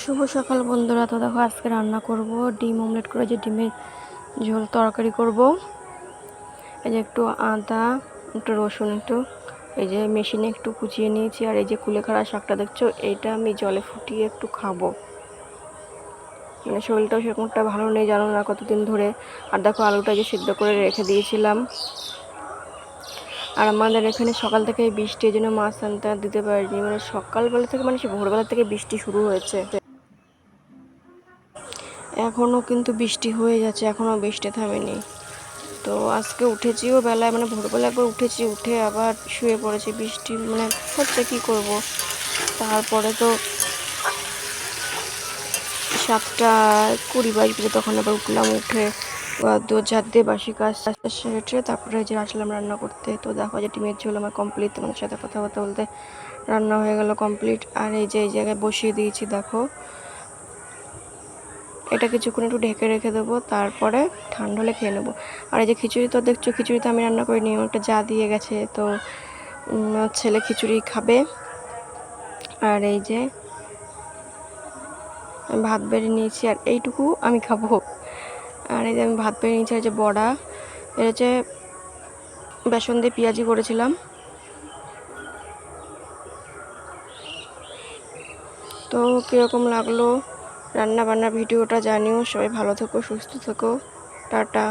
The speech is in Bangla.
শুভ সকাল বন্ধুরা। তো দেখো, আজকে রান্না করব। ডিম অমলেট করে যে ডিমের ঝোল তরকারি করব। এই যে একটু আদা, একটু রসুন, একটু এই যে মেশিনে একটু কুচিয়ে নিয়েছি। আর এই যে কুলেখাড়া শাকটা দেখছ, এইটা আমি জলে ফুটিয়ে একটু খাব। মানে শরীরটাও সেরকমটা ভালো নেই, জানো না কতদিন ধরে। আর দেখো, আলুটা যে সিদ্ধ করে রেখে দিয়েছিলাম। আর আমাদের এখানে সকাল থেকে বৃষ্টি, এই জন্য মাছ আনতে দিতে পারিনি। মানে সকালবেলা থেকে মানে সে ভোরবেলা থেকে বৃষ্টি শুরু হয়েছে। এখনও কিন্তু বৃষ্টি হয়ে যাচ্ছে, এখনও বৃষ্টি থামেনি। তো আজকে উঠেছিও বেলায় মানে ভোরবেলা একবার উঠেছি, উঠে আবার শুয়ে পড়েছি। বৃষ্টি মানে হচ্ছে কি করব? তারপরে তো সাতটা কুড়ি বাজবে তখন আবার উঠলাম, উঠে দু চার দিয়ে বাসি কাজ সেরে তারপরে যে আসলাম রান্না করতে। তো দেখো যে ডিমের ঝোল আমার কমপ্লিট তোমাদের সাথে কথা বলতে বলতে রান্না হয়ে গেল কমপ্লিট আর এই যে এই জায়গায় বসিয়ে দিয়েছি, দেখো। এটা কিছুক্ষণ একটু ঢেকে রেখে দেবো, তারপরে ঠান্ডা হলে খেয়ে নেব। আর এই যে খিচুড়ি তো দেখছ খিচুড়ি তো আমি রান্না করিনি একটা যা দিয়ে গেছে, তো ছেলে খিচুড়ি খাবে। আর এই যে আমি ভাত বেড়ে নিয়েছি, আর এইটুকু আমি খাব। আর এই যে আমি ভাত বেড়ে নিয়েছি, আর যে বড়া এটা হচ্ছে বেসন দিয়ে পেঁয়াজি করেছিলাম। তো কীরকম লাগল? রান্না বান্নার ভিডিওটা জানিও। সবাই ভালো থেকো সুস্থ থেকো। টাটা।